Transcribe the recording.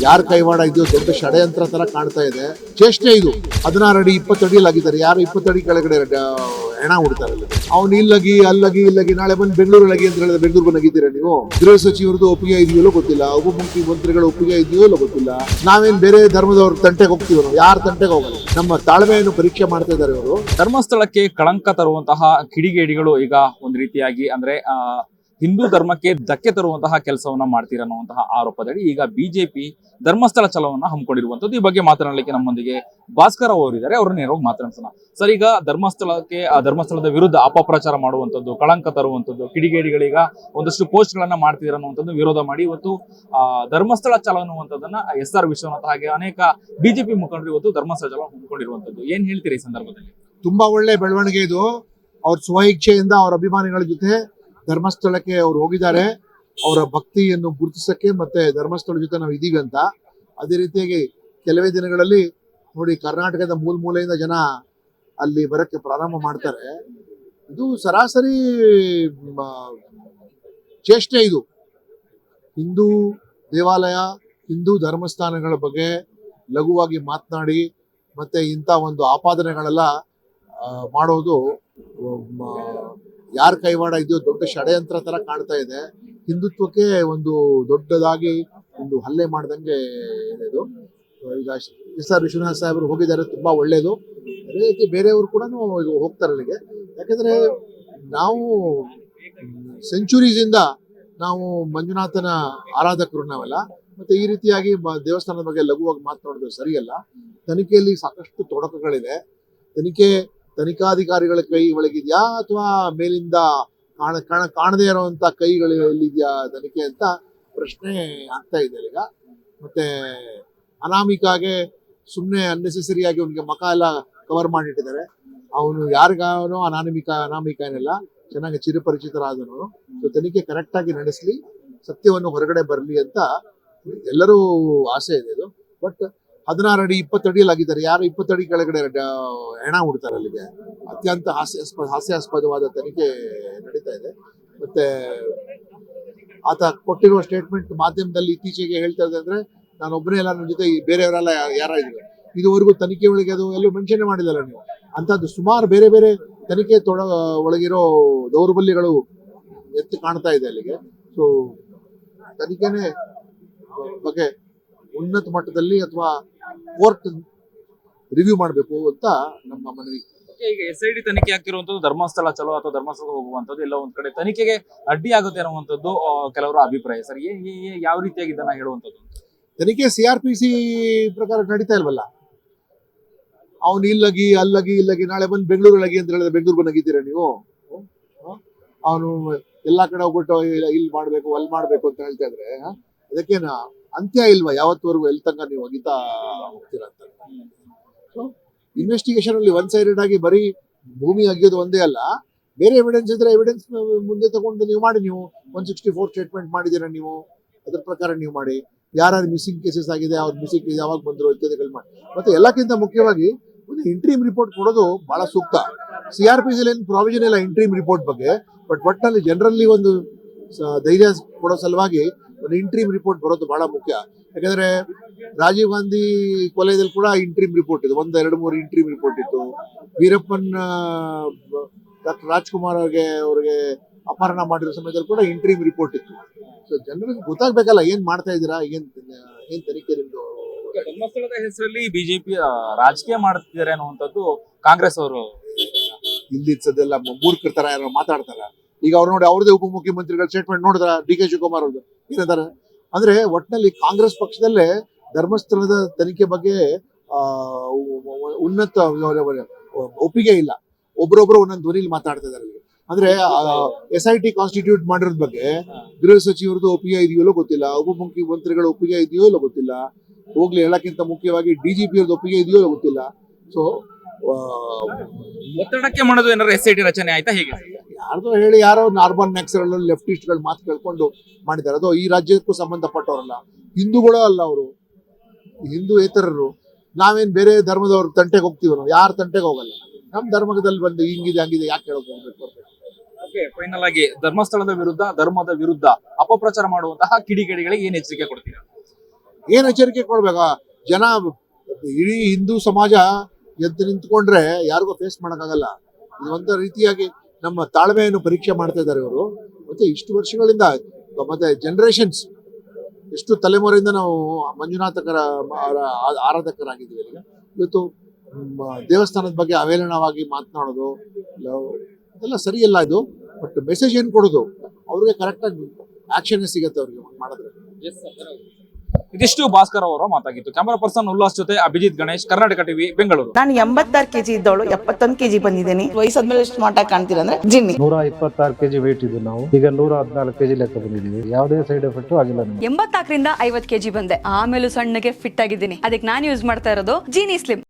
ಯಾರ ಕೈವಾಡ ಇದೆಯೋ ದೊಡ್ಡ ಷಡಯಂತ್ರ ತರ ಕಾಣ್ತಾ ಇದೆ. ಚೇಷ್ಟೆ ಇದು. ಹದಿನಾರು ಅಡಿ, ಇಪ್ಪತ್ತು ಅಡಿಯಲ್ಲಿ ಆಗಿದ್ದಾರೆ ಯಾರು ಇಪ್ಪತ್ತು ಅಡಿ ಕೆಳಗಡೆ ಹೆಣ ಹುಡ್ತಾರೆ ಅವ್ನು ಇಲ್ಲಗಿ, ಅಲ್ಲಗಿ, ಇಲ್ಲಗಿ, ನಾಳೆ ಬಂದು ಬೆಂಗಳೂರಲ್ಲಿ ಅಂತ ಹೇಳಿದ್ರೆ ಬೆಂಗಳೂರು ನಗಿದ್ದೀರಾ ನೀವು? ಗೃಹ ಸಚಿವರದ್ದು ಒಪ್ಪಿಗೆ ಇದೆಯೋ ಗೊತ್ತಿಲ್ಲ. ಉಪಮುಖ್ಯಮಂತ್ರಿಗಳ ಒಪ್ಪಿಗೆ ಇದೆಯೋ ಗೊತ್ತಿಲ್ಲ. ನಾವೇನ್ ಬೇರೆ ಧರ್ಮದವ್ರ ತಂಟೆಗೆ ಹೋಗ್ತೀವಿ ಯಾರ ತಂಟೆಗೆ ಹೋಗಲ್ಲ. ನಮ್ಮ ತಾಳ್ಮೆಯನ್ನು ಪರೀಕ್ಷೆ ಮಾಡ್ತಾ ಇದ್ದಾರೆ ಇವರು. ಧರ್ಮಸ್ಥಳಕ್ಕೆ ಕಳಂಕ ತರುವಂತಹ ಕಿಡಿಗೇಡಿಗಳು ಈಗ ಒಂದ್ ರೀತಿಯಾಗಿ ಅಂದ್ರೆ ಹಿಂದೂ ಧರ್ಮಕ್ಕೆ ಧಕ್ಕೆ ತರುವಂತಹ ಕೆಲಸವನ್ನ ಮಾಡ್ತೀರನ್ನುವಂತಹ ಆರೋಪದಡಿ ಈಗ ಬಿಜೆಪಿ ಧರ್ಮಸ್ಥಳ ಚಲವನ್ನ ಹಮ್ಮಿಕೊಂಡಿರುವಂತದ್ದು ಈ ಬಗ್ಗೆ ಮಾತನಾಡಲಿಕ್ಕೆ ನಮ್ಮೊಂದಿಗೆ ಭಾಸ್ಕರ್ ಅವರಿದ್ದಾರೆ ಅವ್ರನ್ನ ನೇರವಾಗಿ ಮಾತನಾಡ್ಸೋಣ. ಸರ್, ಈಗ ಧರ್ಮಸ್ಥಳಕ್ಕೆ, ಆ ಧರ್ಮಸ್ಥಳದ ವಿರುದ್ಧ ಅಪಪ್ರಚಾರ ಮಾಡುವಂತದ್ದು ಕಳಂಕ ತರುವಂತದ್ದು ಕಿಡಿಗೇಡಿಗಳೀಗ ಒಂದಷ್ಟು ಪೋಸ್ಟ್ ಗಳನ್ನ ಮಾಡ್ತಿದ್ದಾರೆ ಅನ್ನುವಂಥದ್ದು ವಿರೋಧ ಮಾಡಿ ಇವತ್ತು, ಆ, ಧರ್ಮಸ್ಥಳ ಚಲ ಅನ್ನುವಂಥದ್ದನ್ನ ಎಸ್ ಆರ್ ವಿಶ್ವನಾಥ್ ಹಾಗೆ ಅನೇಕ ಬಿಜೆಪಿ ಮುಖಂಡರು ಇವತ್ತು ಧರ್ಮಸ್ಥಳ ಚಲ ಹಮ್ಮಿಕೊಂಡಿರುವಂತದ್ದು ಏನ್ ಹೇಳ್ತೀರಿ ಈ ಸಂದರ್ಭದಲ್ಲಿ? ತುಂಬಾ ಒಳ್ಳೆ ಬೆಳವಣಿಗೆ ಇದು. ಅವ್ರ ಸ್ವಇಚ್ಛೆಯಿಂದ, ಅವ್ರ ಅಭಿಮಾನಿಗಳ ಜೊತೆ ಧರ್ಮಸ್ಥಳಕ್ಕೆ ಅವ್ರು ಹೋಗಿದ್ದಾರೆ. ಅವರ ಭಕ್ತಿಯನ್ನು ಗುರುತಿಸಕ್ಕೆ ಮತ್ತೆ ಧರ್ಮಸ್ಥಳ ಜೊತೆ ನಾವು ಇದೀವಿ ಅಂತ. ಅದೇ ರೀತಿಯಾಗಿ ಕೆಲವೇ ದಿನಗಳಲ್ಲಿ ನೋಡಿ ಕರ್ನಾಟಕದ ಮೂಲ ಮೂಲೆಯಿಂದ ಜನ ಅಲ್ಲಿ ಬರಕ್ಕೆ ಪ್ರಾರಂಭ ಮಾಡ್ತಾರೆ. ಇದು ಸರಾಸರಿ ಚೇಷ್ಟೆ ಇದು. ಹಿಂದೂ ದೇವಾಲಯ, ಹಿಂದೂ ಧರ್ಮಸ್ಥಾನಗಳ ಬಗ್ಗೆ ಲಘುವಾಗಿ ಮಾತನಾಡಿ ಮತ್ತೆ ಇಂಥ ಒಂದು ಆಪಾದನೆಗಳೆಲ್ಲ ಮಾಡೋದು ಯಾರ ಕೈವಾಡ ಇದೆಯೋ ದೊಡ್ಡ ಷಡಯಂತ್ರ ತರ ಕಾಣ್ತಾ ಇದೆ. ಹಿಂದುತ್ವಕ್ಕೆ ಒಂದು ದೊಡ್ಡದಾಗಿ ಒಂದು ಹಲ್ಲೆ ಮಾಡ್ದಂಗೆ ಇದೆ ಇದು ಈಗ ಎಸ್ ಆರ್ ವಿಶ್ವನಾಥ್ ಸಾಹೇಬರು ಹೋಗಿದ್ದಾರೆ, ತುಂಬಾ ಒಳ್ಳೇದು. ಅದೇ ರೀತಿ ಬೇರೆಯವರು ಕೂಡ ಈಗ ಹೋಗ್ತಾರೆ ಅಲ್ಲಿಗೆ. ಯಾಕಂದ್ರೆ ನಾವು ಸೆಂಚುರೀಸ್ ಇಂದ ನಾವು ಮಂಜುನಾಥನ ಆರಾಧಕರು ನಾವೆಲ್ಲ. ಮತ್ತೆ ಈ ರೀತಿಯಾಗಿ ದೇವಸ್ಥಾನದ ಬಗ್ಗೆ ಲಘುವಾಗಿ ಮಾತನಾಡೋದು ಸರಿಯಲ್ಲ. ತನಿಖೆಯಲ್ಲಿ ಸಾಕಷ್ಟು ತೊಡಕುಗಳಿದೆ. ತನಿಖೆ ತನಿಖಾಧಿಕಾರಿಗಳ ಕೈ ಒಳಗಿದ್ಯಾ ಅಥವಾ ಮೇಲಿಂದ ಕಾಣ ಕಾಣ, ಕಾಣದೇ ಇರುವಂತ ಕೈಗಳು ತನಿಖೆ ಅಂತ ಪ್ರಶ್ನೆ ಆಗ್ತಾ ಇದೆ ಈಗ. ಮತ್ತೆ ಅನಾಮಿಕಾಗೆ ಸುಮ್ಮನೆ ಅನ್ನೆಸೆಸರಿಯಾಗಿ ಅವನಿಗೆ ಮಕ ಎಲ್ಲ ಕವರ್ ಮಾಡಿಟ್ಟಿದ್ದಾರೆ. ಅವನು ಯಾರಿಗಾವನೋ ಅನಾಮಿಕ ಅನಾಮಿಕ ಏನಿಲ್ಲ ಚೆನ್ನಾಗಿ ಚಿರಪರಿಚಿತರಾದನು ಸೊ ತನಿಖೆ ಕರೆಕ್ಟ್ ಆಗಿ ನಡೆಸಲಿ, ಸತ್ಯವನ್ನು ಹೊರಗಡೆ ಬರಲಿ ಅಂತ ಎಲ್ಲರೂ ಆಸೆ ಇದೆ ಇದು. ಬಟ್ ಹದಿನಾರು ಅಡಿ ಇಪ್ಪತ್ತಡಿಯಲ್ಲಿ ಆಗಿದ್ದಾರೆ ಯಾರು ಇಪ್ಪತ್ತಡಿ ಕೆಳಗಡೆ ಹೆಣ ಹುಡ್ತಾರೆ ಅಲ್ಲಿಗೆ. ಅತ್ಯಂತ ಹಾಸ್ಯಾಸ್ಪದ ಹಾಸ್ಯಾಸ್ಪದವಾದ ತನಿಖೆ ನಡೀತಾ ಇದೆ. ಮತ್ತೆ ಆತ ಕೊಟ್ಟಿರುವ ಸ್ಟೇಟ್ಮೆಂಟ್ ಮಾಧ್ಯಮದಲ್ಲಿ ಇತ್ತೀಚೆಗೆ ಹೇಳ್ತಾ ಇದೆ ಅಂದ್ರೆ, ನಾನು ಒಬ್ಬನೇ ಎಲ್ಲ ನನ್ನ ಜೊತೆ ಬೇರೆಯವರೆಲ್ಲ ಯಾರ ಇದ್ರು. ಇದುವರೆಗೂ ತನಿಖೆ ಒಳಗೆ ಅದು ಎಲ್ಲೂ ಮೆನ್ಷನ್ ಮಾಡಿದಲ್ಲ ನೀವು. ಅಂತದ್ದು ಸುಮಾರು ಬೇರೆ ಬೇರೆ ತನಿಖೆ ತೊಡ ಒಳಗಿರೋ ದೌರ್ಬಲ್ಯಗಳು ಎತ್ತಿ ಕಾಣ್ತಾ ಇದೆ ಅಲ್ಲಿಗೆ. ಸೊ ತನಿಖೆನೇ ಬಗ್ಗೆ ಉನ್ನತ ಮಟ್ಟದಲ್ಲಿ ಅಥವಾ ಕೋರ್ಟ್ ರಿವ್ಯೂ ಮಾಡಬೇಕು ಅಂತ ನಮ್ಮ ಮನವಿ. ಈಗ ಎಸ್ ಐ ಡಿ ತನಿಖೆ ಆಗ್ತಿರುವಂತದ್ದು ಧರ್ಮಸ್ಥಳ ಚಲೋ ಅಥವಾ ಧರ್ಮಸ್ಥಳ ಹೋಗುವಂತದ್ದು ಎಲ್ಲ ಒಂದ್ ಕಡೆ ತನಿಖೆಗೆ ಅಡ್ಡಿ ಆಗುತ್ತೆ ಅನ್ನುವಂಥದ್ದು ಕೆಲವರ ಅಭಿಪ್ರಾಯ. ಸರ್ ಯಾವ ರೀತಿಯಾಗಿ ಇದನ್ನ ಹೇಳುವಂತದ್ದು ತನಿಖೆ ಸಿ ಆರ್ ಪಿ ಸಿ ಪ್ರಕಾರ ನಡೀತಾ ಇಲ್ವಲ್ಲ? ಅವನು ಇಲ್ಲಗಿ ಅಲ್ಲಗಿ ಇಲ್ಲಗಿ ನಾಳೆ ಬಂದು ಬೆಂಗಳೂರಲ್ಲಗಿ ಅಂತ ಹೇಳಿದ್ರೆ ಬೆಂಗಳೂರು ಬಂದಾಗಿದ್ದೀರಾ ನೀವು? ಅವನು ಎಲ್ಲಾ ಕಡೆ ಹೋಗ್ಬಿಟ್ಟು ಇಲ್ಲ ಮಾಡ್ಬೇಕು ಅಲ್ಲಿ ಮಾಡ್ಬೇಕು ಅಂತ ಹೇಳ್ತಾ ಇದ್ರೆ? ಅದಕ್ಕೇನ? ಅಂತ್ಯ ಇಲ್ವಾ? ಯಾವತ್ತವರೆಗೂ ಎಲ್ಲಿ ತನಕ ನೀವು ಒಗಿತಾ ಹೋಗ್ತೀರಾ ಅಂತ. ಇನ್ವೆಸ್ಟಿಗೇಷನ್ ಅಲ್ಲಿ ಒನ್ ಸೈಡೆಡ್ ಆಗಿ ಬರೀ ಭೂಮಿ ಅಗಿಯೋದು ಒಂದೇ ಅಲ್ಲ. ಬೇರೆ ಎವಿಡೆನ್ಸ್ ಇದ್ರೆ ಎವಿಡೆನ್ಸ್ ಮುಂದೆ ತಗೊಂಡು ನೀವು ಮಾಡಿ, ನೀವು ಒನ್ ಸಿಕ್ಸ್ಟಿ ಫೋರ್ ಸ್ಟೇಟ್ಮೆಂಟ್ ಮಾಡಿದ್ದೀರಾ ನೀವು? ಅದ್ರ ಪ್ರಕಾರ ನೀವು ಮಾಡಿ. ಯಾರ್ಯಾರು ಮಿಸ್ಸಿಂಗ್ ಕೇಸಸ್ ಆಗಿದೆ, ಅವ್ರ ಮಿಸ್ಸಿಂಗ್ ಯಾವಾಗ ಬಂದ್ರು ಇತ್ಯಾದಿಗಳು ಮಾಡಿ. ಮತ್ತೆ ಎಲ್ಲಕ್ಕಿಂತ ಮುಖ್ಯವಾಗಿ ಒಂದು ಇಂಟ್ರೀಮ್ ರಿಪೋರ್ಟ್ ಕೊಡೋದು ಬಹಳ ಸೂಕ್ತ. ಸಿ ಆರ್ ಪಿ ಏನು ಪ್ರಾವಿಷನ್ ಇಲ್ಲ ಇಂಟ್ರೀಮ್ ರಿಪೋರ್ಟ್ ಬಗ್ಗೆ ಬಟ್ ಒಟ್ಟಲ್ಲಿ ಜನರಲ್ಲಿ ಒಂದು ಧೈರ್ಯ ಕೊಡೋ ಸಲುವಾಗಿ ಒಂದು ಇಂಟ್ರೀಮ್ ರಿಪೋರ್ಟ್ ಬರೋದು ಬಹಳ ಮುಖ್ಯ. ಯಾಕಂದ್ರೆ ರಾಜೀವ್ ಗಾಂಧಿ ಕೊಲೆಯಲ್ಲಿ ಕೂಡ ಇಂಟ್ರೀಮ್ ರಿಪೋರ್ಟ್ ಇದೆ. ಒಂದು ಎರಡು ಮೂರು ಇಂಟ್ರೀಮ್ ರಿಪೋರ್ಟ್ ಇತ್ತು. ವೀರಪ್ಪನ್ ಡಾಕ್ಟರ್ ರಾಜ್ಕುಮಾರ್ ಅವ್ರಿಗೆ ಅವ್ರಿಗೆ ಅಪಹರಣ ಮಾಡಿರೋ ಸಮಯದಲ್ಲಿ ಕೂಡ ಇಂಟ್ರೀಮ್ ರಿಪೋರ್ಟ್ ಇತ್ತು. ಸೊ ಜನರಿಗೆ ಗೊತ್ತಾಗ್ಬೇಕಲ್ಲ ಏನ್ ಮಾಡ್ತಾ ಇದ್ದೀರಾ ಏನ್ ಏನ್ ತನಿಖೆ ನಿಮ್ದು? ಧರ್ಮಸ್ಥಳದ ಹೆಸರಲ್ಲಿ ಬಿಜೆಪಿ ರಾಜಕೀಯ ಮಾಡ್ತಿದ್ದಾರೆ ಅನ್ನುವಂಥದ್ದು ಕಾಂಗ್ರೆಸ್ ಅವರು. ಇಲ್ಲಿ ಮೂರ್ಖರ ತರ ಯಾರೋ ಮಾತಾಡ್ತಾರ? ಈಗ ಅವ್ರು ನೋಡಿ ಅವ್ರದೇ ಉಪಮುಖ್ಯಮಂತ್ರಿಗಳ ಸ್ಟೇಟ್ಮೆಂಟ್ ನೋಡಿದ್ರ? ಡಿ ಕೆ ಶಿವಕುಮಾರ್ ಅವ್ರದ್ದು? ಏನಂತಾರೆ ಅಂದ್ರೆ ಒಟ್ಟಿನಲ್ಲಿ ಕಾಂಗ್ರೆಸ್ ಪಕ್ಷದಲ್ಲೇ ಧರ್ಮಸ್ಥಳದ ತನಿಖೆ ಬಗ್ಗೆ ಉನ್ನತ ಒಪ್ಪಿಗೆ ಇಲ್ಲ. ಒಬ್ರೊಬ್ರು ಒಂದೊಂದು ಧ್ವನಿಲಿ ಮಾತಾಡ್ತಾ ಇದಾರೆ. ಅಂದ್ರೆ ಎಸ್ ಐ ಟಿ ಕಾನ್ಸ್ಟಿಟ್ಯೂಟ್ ಮಾಡಿರೋದ್ ಬಗ್ಗೆ ಗೃಹ ಸಚಿವರದ್ದು ಒಪ್ಪಿಗೆ ಇದೆಯೋ ಗೊತ್ತಿಲ್ಲ. ಉಪಮುಖ್ಯಮಂತ್ರಿಗಳ ಒಪ್ಪಿಗೆ ಇದೆಯೋ ಇಲ್ಲೋ ಗೊತ್ತಿಲ್ಲ. ಹೋಗ್ಲಿ, ಹೇಳಕ್ಕಿಂತ ಮುಖ್ಯವಾಗಿ ಡಿಜಿಪಿ ಅವ್ರದ್ದು ಒಪ್ಪಿಗೆ ಇದೆಯೋ ಇಲ್ಲ ಗೊತ್ತಿಲ್ಲ. ಸೊ ಒತ್ತಡಕ್ಕೆ ಮಾಡೋದು ಏನಾದ್ರು ಎಸ್ ಐ ಟಿ ರಚನೆ ಆಯ್ತಾ? ಹೇಗೆ? ಯಾರ್ದೋ ಹೇಳಿ ಯಾರೋ ನಾರ್ಮಲ್ ನೆಕ್ಸ್ಗಳು ಲೆಫ್ಟಿಸ್ಟ್ಗಳು ಮಾತು ಕೇಳ್ಕೊಂಡು ಮಾಡಿದ್ದಾರೆ. ಅದು ಈ ರಾಜ್ಯಕ್ಕೂ ಸಂಬಂಧಪಟ್ಟವರಲ್ಲ. ಹಿಂದೂಗಳು ಅಲ್ಲ ಅವರು. ಹಿಂದೂಯೇತರರು ನಾವೇನ್ ಬೇರೆ ಧರ್ಮದವ್ರ ತಂಟೆಗೆ ಹೋಗ್ತೀವಿ ನಾವು ಯಾರ ತಂಟೆಗೆ ಹೋಗಲ್ಲ. ನಮ್ಮ ಧರ್ಮದಲ್ಲಿ ಬಂದು ಹಿಂಗಿದೆ ಹಂಗಿದೆ ಯಾಕೆ ಹೇಳಕ್ ಹೋಗ್ಬೇಕು ಫೈನಲ್ ಆಗಿ ಧರ್ಮಸ್ಥಳದ ವಿರುದ್ಧ ಧರ್ಮದ ವಿರುದ್ಧ ಅಪಪ್ರಚಾರ ಮಾಡುವಂತಹ ಕಿಡಿಗೇಡಿಗಳಿಗೆ ಏನ್ ಎಚ್ಚರಿಕೆ ಕೊಡ್ತೀರಾ? ಏನ್ ಎಚ್ಚರಿಕೆ ಕೊಡ್ಬೇಕಾ? ಜನ ಇಡೀ ಹಿಂದೂ ಸಮಾಜ ಎದ್ದು ನಿಂತ್ಕೊಂಡ್ರೆ ಯಾರಿಗೂ ಫೇಸ್ ಮಾಡೋಕ್ಕಾಗಲ್ಲ. ಇದು ಒಂದು ರೀತಿಯಾಗಿ ನಮ್ಮ ತಾಳ್ಮೆಯನ್ನು ಪರೀಕ್ಷೆ ಮಾಡ್ತಾ ಇದ್ದಾರೆ ಇವರು. ಮತ್ತೆ ಇಷ್ಟು ವರ್ಷಗಳಿಂದ ಮತ್ತೆ ಜನರೇಷನ್ಸ್ ಎಷ್ಟು ತಲೆಮಾರಿಂದ ನಾವು ಮಂಜುನಾಥಕರ ಆರಾಧಕರಾಗಿದ್ದೀವಿ ಈಗ. ಇವತ್ತು ದೇವಸ್ಥಾನದ ಬಗ್ಗೆ ಅವೇಲನವಾಗಿ ಮಾತನಾಡೋದು ಇದೆಲ್ಲ ಸರಿಯಲ್ಲ ಇದು ಬಟ್ ಮೆಸೇಜ್ ಏನು ಕೊಡೋದು? ಅವ್ರಿಗೆ ಕರೆಕ್ಟಾಗಿ ಆಕ್ಷನ್ ಸಿಗುತ್ತೆ ಅವ್ರಿಗೆ ಮಾಡಿದ್ರೆ. ಇದಿಷ್ಟು ಭಾಸ್ಕರ್ ಅವರ ಮಾತಾಗಿತ್ತು ಕ್ಯಾಮರಾ ಪರ್ಸನ್ ಉಲ್ಲಾಸ್ ಜೊತೆ ಅಭಿಜಿತ್ ಗಣೇಶ್ ಕರ್ನಾಟಕ ಟಿವಿ ಬೆಂಗಳೂರು. ನಾನು ಎಂಬತ್ತಾರು ಕೆಜಿ ಇದ್ದವಳು ಎಪ್ಪತ್ತೊಂದು ಕೆಜಿ ಬಂದಿದ್ದೀನಿ. ವಯಸ್ಸಾದ್ಮೇಲೆ ಎಷ್ಟು ಮಾಟ ಕಾಣ್ತೀರಾ ಅಂದ್ರೆ ಜಿನ್ನಿ. ನೂರ ಇಪ್ಪತ್ತಾರು ಕೆಜಿ ವೇಟ್ ಇದ್ದು ನಾವು. ಈಗ ನೂರ ಹದಿನಾಲ್ಕು ಕೆಜಿ ಲೆಕ್ಕ ಬಂದಿದ್ದೀವಿ. ಯಾವುದೇ ಸೈಡ್ ಎಫೆಕ್ಟ್ ಆಗಿಲ್ಲ ಎಂಬತ್ನಾಲ್ಕರಿಂದ ಐವತ್ ಕೆಜಿ ಬಂದೆ. ಆಮೇಲೆ ಸಣ್ಣಗೆ ಫಿಟ್ ಆಗಿದ್ದೀನಿ. ಅದಕ್ಕೆ ನಾನು ಯೂಸ್ ಮಾಡ್ತಾ ಇರೋದು ಜೀನಿ ಸ್ಲಿಮ್